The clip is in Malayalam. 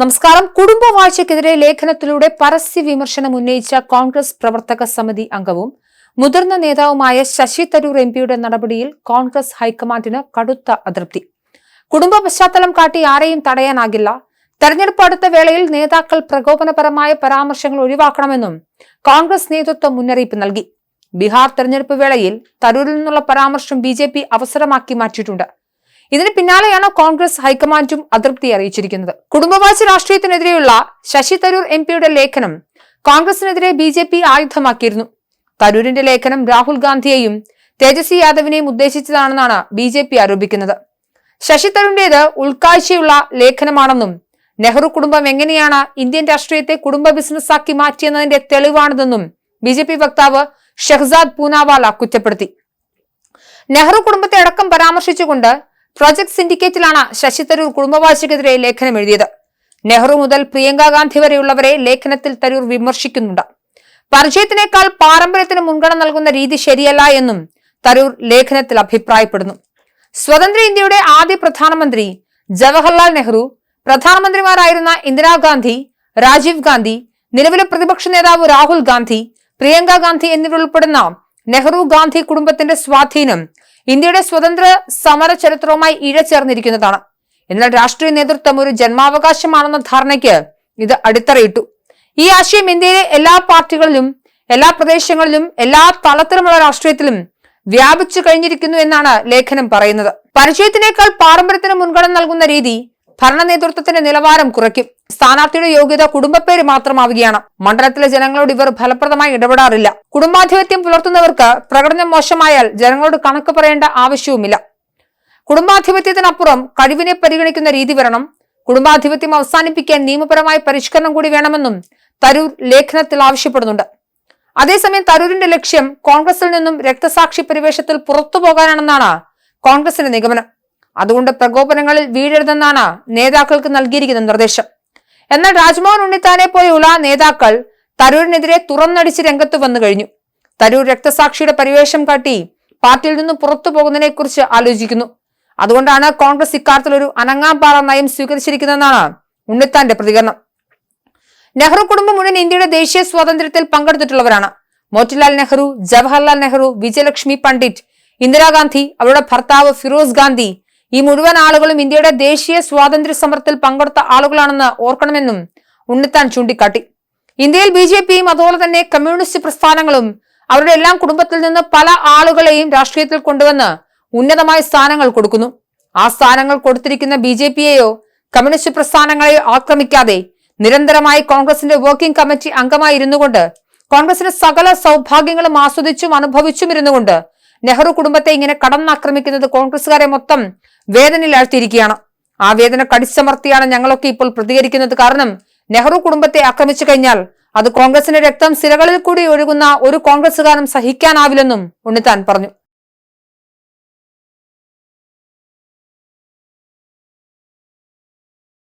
നമസ്കാരം. കുടുംബവാഴ്ചയ്ക്കെതിരെ ലേഖനത്തിലൂടെ പരസ്യ വിമർശനം ഉന്നയിച്ച കോൺഗ്രസ് പ്രവർത്തക സമിതി അംഗവും മുതിർന്ന നേതാവുമായ ശശി തരൂർ എംപിയുടെ നടപടിയിൽ കോൺഗ്രസ് ഹൈക്കമാൻഡിന് കടുത്ത അതൃപ്തി. കുടുംബ പശ്ചാത്തലം കാട്ടി ആരെയും തടയാനാകില്ല. തെരഞ്ഞെടുപ്പ് അടുത്ത വേളയിൽ നേതാക്കൾ പ്രകോപനപരമായ പരാമർശങ്ങൾ ഒഴിവാക്കണമെന്നും കോൺഗ്രസ് നേതൃത്വം മുന്നറിയിപ്പ് നൽകി. ബീഹാർ തെരഞ്ഞെടുപ്പ് വേളയിൽ തരൂരിൽ നിന്നുള്ള പരാമർശം ബി അവസരമാക്കി മാറ്റിയിട്ടുണ്ട്. ഇതിന് പിന്നാലെയാണ് കോൺഗ്രസ് ഹൈക്കമാൻഡും അതൃപ്തി അറിയിച്ചിരിക്കുന്നത്? കുടുംബവാസി രാഷ്ട്രീയത്തിനെതിരെയുള്ള ശശി തരൂർ എം പിയുടെ ലേഖനം കോൺഗ്രസിനെതിരെ ബി ജെ പി ആയുധമാക്കിയിരുന്നു. തരൂരിന്റെ ലേഖനം രാഹുൽ ഗാന്ധിയെയും തേജസ്വി യാദവിനെയും ഉദ്ദേശിച്ചതാണെന്നാണ് ബി ജെ പി ആരോപിക്കുന്നത്. ശശി തരൂരിന്റേത് ഉൾക്കാഴ്ചയുള്ള ലേഖനമാണെന്നും നെഹ്റു കുടുംബം എങ്ങനെയാണ് ഇന്ത്യൻ രാഷ്ട്രീയത്തെ കുടുംബ ബിസിനസ്സാക്കി മാറ്റിയെന്നതിന്റെ തെളിവാണിതെന്നും ബി ജെ പി വക്താവ് ഷെഹ്സാദ് പൂനാവാല കുറ്റപ്പെടുത്തി. നെഹ്റു കുടുംബത്തെ അടക്കം പരാമർശിച്ചുകൊണ്ട് പ്രോജക്ട് സിൻഡിക്കേറ്റിലാണ് ശശി തരൂർ കുടുംബവാഴ്ചയ്ക്കെതിരെ ലേഖനം എഴുതിയത്. നെഹ്റു മുതൽ പ്രിയങ്ക ഗാന്ധി വരെയുള്ളവരെ ലേഖനത്തിൽ തരൂർ വിമർശിക്കുന്നുണ്ട്. പരിചയത്തിനേക്കാൾ പാരമ്പര്യത്തിന് മുൻഗണന നൽകുന്ന രീതി ശരിയല്ല എന്നും തരൂർ ലേഖനത്തിൽ അഭിപ്രായപ്പെടുന്നു. സ്വതന്ത്ര ഇന്ത്യയുടെ ആദ്യ പ്രധാനമന്ത്രി ജവഹർലാൽ നെഹ്റു പ്രധാനമന്ത്രിമാരായിരുന്ന ഇന്ദിരാഗാന്ധി രാജീവ് ഗാന്ധി നിലവിലെ പ്രതിപക്ഷ നേതാവ് രാഹുൽ ഗാന്ധി പ്രിയങ്ക ഗാന്ധി എന്നിവരുൾപ്പെടുന്ന നെഹ്റു ഗാന്ധി കുടുംബത്തിന്റെ സ്വാധീനം ഇന്ത്യയുടെ സ്വതന്ത്ര സമര ചരിത്രവുമായി ഇഴചേർന്നിരിക്കുന്നതാണ്. എന്നാൽ രാഷ്ട്രീയ നേതൃത്വം ഒരു ജന്മാവകാശമാണെന്ന ധാരണയ്ക്ക് ഇത് അടിത്തറയിട്ടു. ഈ ആശയം ഇന്ത്യയിലെ എല്ലാ പാർട്ടികളിലും എല്ലാ പ്രദേശങ്ങളിലും എല്ലാ തലത്തിലുമുള്ള രാഷ്ട്രീയത്തിലും വ്യാപിച്ചു കഴിഞ്ഞിരിക്കുന്നു എന്നാണ് ലേഖനം പറയുന്നത്. പരിചയത്തിനേക്കാൾ പാരമ്പര്യത്തിന് മുൻഗണന നൽകുന്ന രീതി ഭരണ നേതൃത്വത്തിന്റെ നിലവാരം കുറയ്ക്കും. സ്ഥാനാർത്ഥിയുടെ യോഗ്യത കുടുംബപ്പേര് മാത്രമാവുകയാണ്. മണ്ഡലത്തിലെ ജനങ്ങളോട് ഇവർ ഫലപ്രദമായി ഇടപെടാറില്ല. കുടുംബാധിപത്യം പുലർത്തുന്നവർക്ക് പ്രകടനം മോശമായാൽ ജനങ്ങളോട് കണക്ക് പറയേണ്ട ആവശ്യവുമില്ല. കുടുംബാധിപത്യത്തിനപ്പുറം കഴിവിനെ പരിഗണിക്കുന്ന രീതി വരണം. കുടുംബാധിപത്യം അവസാനിപ്പിക്കാൻ നിയമപരമായ പരിഷ്കരണം കൂടി വേണമെന്നും തരൂർ ലേഖനത്തിൽ ആവശ്യപ്പെടുന്നുണ്ട്. അതേസമയം തരൂരിന്റെ ലക്ഷ്യം കോൺഗ്രസിൽ നിന്നും രക്തസാക്ഷി പരിവേഷത്തിൽ പുറത്തു പോകാനാണെന്നാണ് കോൺഗ്രസിന്റെ നിഗമനം. അതുകൊണ്ട് പ്രകോപനങ്ങളിൽ വീഴരുതെന്നാണ് നേതാക്കൾക്ക് നൽകിയിരിക്കുന്ന നിർദ്ദേശം. എന്നാൽ രാജ്മോഹൻ ഉണ്ണിത്താനെ പോലെയുള്ള നേതാക്കൾ തരൂരിനെതിരെ തുറന്നടിച്ച് രംഗത്ത് വന്നു കഴിഞ്ഞു. തരൂർ രക്തസാക്ഷിയുടെ പരിവേഷം കാട്ടി പാർട്ടിയിൽ നിന്ന് പുറത്തു പോകുന്നതിനെ കുറിച്ച് ആലോചിക്കുന്നു. അതുകൊണ്ടാണ് കോൺഗ്രസ് ഇക്കാര്യത്തിൽ ഒരു അനങ്ങാമ്പാറ നയം സ്വീകരിച്ചിരിക്കുന്നതെന്നാണ് ഉണ്ണിത്താന്റെ പ്രതികരണം. നെഹ്റു കുടുംബം മുഴുവൻ ഇന്ത്യയുടെ ദേശീയ സ്വാതന്ത്ര്യത്തിൽ പങ്കെടുത്തിട്ടുള്ളവരാണ്. മോത്തിലാൽ നെഹ്റു ജവഹർലാൽ നെഹ്റു വിജയലക്ഷ്മി പണ്ഡിറ്റ് ഇന്ദിരാഗാന്ധി അവരുടെ ഭർത്താവ് ഫിറോസ് ഗാന്ധി ഈ മുഴുവൻ ആളുകളും ഇന്ത്യയുടെ ദേശീയ സ്വാതന്ത്ര്യ സമരത്തിൽ പങ്കെടുത്ത ആളുകളാണെന്ന് ഓർക്കണമെന്നും ഉണ്ണിത്താൻ ചൂണ്ടിക്കാട്ടി. ഇന്ത്യയിൽ ബി ജെ പിയും അതുപോലെ തന്നെ കമ്മ്യൂണിസ്റ്റ് പ്രസ്ഥാനങ്ങളും അവരുടെ എല്ലാം കുടുംബത്തിൽ നിന്ന് പല ആളുകളെയും രാഷ്ട്രീയത്തിൽ കൊണ്ടുവന്ന് ഉന്നതമായ സ്ഥാനങ്ങൾ കൊടുക്കുന്നു. ആ സ്ഥാനങ്ങൾ കൊടുത്തിരിക്കുന്ന ബി ജെ പിയെയോ കമ്മ്യൂണിസ്റ്റ് പ്രസ്ഥാനങ്ങളെയോ ആക്രമിക്കാതെ നിരന്തരമായി കോൺഗ്രസിന്റെ വർക്കിംഗ് കമ്മിറ്റി അംഗമായി ഇരുന്നുകൊണ്ട് കോൺഗ്രസിന്റെ സകല സൗഭാഗ്യങ്ങളും ആസ്വദിച്ചും അനുഭവിച്ചും ഇരുന്നുകൊണ്ട് നെഹ്റു കുടുംബത്തെ ഇങ്ങനെ കടന്നാക്രമിക്കുന്നത് കോൺഗ്രസുകാരെ മൊത്തം വേദനയിലാഴ്ത്തിയിരിക്കുകയാണ്. ആ വേദന കടിച്ചമർത്തിയാണ് ഞങ്ങളൊക്കെ ഇപ്പോൾ പ്രതികരിക്കുന്നത്. കാരണം നെഹ്റു കുടുംബത്തെ ആക്രമിച്ചു കഴിഞ്ഞാൽ അത് കോൺഗ്രസിന്റെ രക്തം സിരകളിൽ കൂടി ഒഴുകുന്ന ഒരു കോൺഗ്രസുകാരനും സഹിക്കാനാവില്ലെന്നും ഉണ്ണിത്താൻ പറഞ്ഞു.